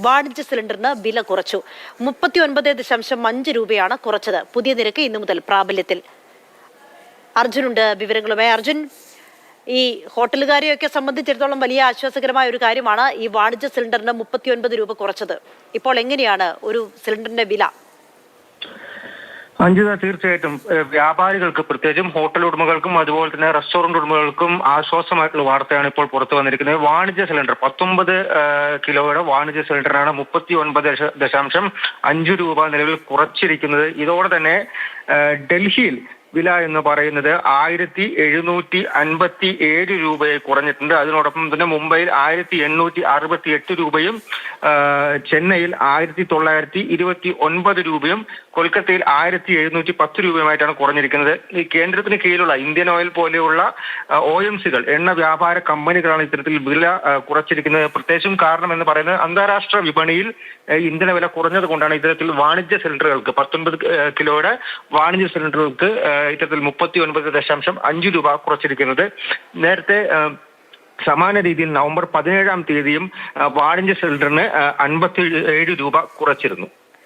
വാണിജ്യ സിലിണ്ടറിന് വില കുറച്ചു. മുപ്പത്തി ഒൻപത് ദശാംശം അഞ്ച് രൂപയാണ് കുറച്ചത്. പുതിയ നിരക്ക് ഇന്നു മുതൽ പ്രാബല്യത്തിൽ. അർജുനുണ്ട് വിവരങ്ങളുമായി. അർജുൻ ഈ ഹോട്ടലുകാരെയൊക്കെ സംബന്ധിച്ചിടത്തോളം വലിയ ആശ്വാസകരമായ ഒരു കാര്യമാണ് ഈ വാണിജ്യ സിലിണ്ടറിന് മുപ്പത്തി ഒൻപത് രൂപ കുറച്ചത്. ഇപ്പോൾ എങ്ങനെയാണ് ഒരു സിലിണ്ടറിന്റെ വില? അഞ്ജിത തീർച്ചയായിട്ടും വ്യാപാരികൾക്ക് പ്രത്യേകിച്ചും ഹോട്ടൽ ഉടമകൾക്കും അതുപോലെ തന്നെ റെസ്റ്റോറന്റ് ഉടമകൾക്കും ആശ്വാസമായിട്ടുള്ള വാർത്തയാണ് ഇപ്പോൾ പുറത്തു വന്നിരിക്കുന്നത്. വാണിജ്യ സിലിണ്ടർ പത്തൊമ്പത് കിലോയുടെ വാണിജ്യ സിലിണ്ടറാണ് മുപ്പത്തി ഒൻപത് ദശ- ദശാംശം അഞ്ച് രൂപ നിലവിൽ കുറച്ചിരിക്കുന്നത്. ഇതോടെ തന്നെ ഡൽഹിയിൽ വില എന്ന് പറയുന്നത് ആയിരത്തി എഴുന്നൂറ്റി അൻപത്തി ഏഴ് രൂപയെ കുറഞ്ഞിട്ടുണ്ട്. അതിനോടൊപ്പം തന്നെ മുംബൈയിൽ ആയിരത്തി എണ്ണൂറ്റി അറുപത്തി എട്ട് രൂപയും ചെന്നൈയിൽ ആയിരത്തി തൊള്ളായിരത്തി ഇരുപത്തി ഒൻപത് രൂപയും കൊൽക്കത്തയിൽ ആയിരത്തി എഴുന്നൂറ്റി പത്ത് രൂപയുമായിട്ടാണ് കുറഞ്ഞിരിക്കുന്നത്. ഈ കേന്ദ്രത്തിന് കീഴിലുള്ള ഇന്ത്യൻ ഓയിൽ പോലെയുള്ള ഒ എം സികൾ എണ്ണ വ്യാപാര കമ്പനികളാണ് ഇത്തരത്തിൽ വില കുറച്ചിരിക്കുന്നത്. പ്രത്യേകിച്ചും കാരണം എന്ന് പറയുന്നത് അന്താരാഷ്ട്ര വിപണിയിൽ ഇന്ധന വില കുറഞ്ഞത് കൊണ്ടാണ് ഇത്തരത്തിൽ വാണിജ്യ സിലിണ്ടറുകൾക്ക് പത്തൊൻപത് കിലോയുടെ വാണിജ്യ സിലിണ്ടറുകൾക്ക് ഇത്തരത്തിൽ മുപ്പത്തി ഒൻപത് ദശാംശം അഞ്ച് രൂപ കുറച്ചിരിക്കുന്നത്. നേരത്തെ സമാന രീതിയിൽ നവംബർ പതിനേഴാം തീയതിയും വാണിജ്യ സിലിണ്ടറിന് അൻപത്തി ഏഴ് രൂപ കുറച്ചിരുന്നു.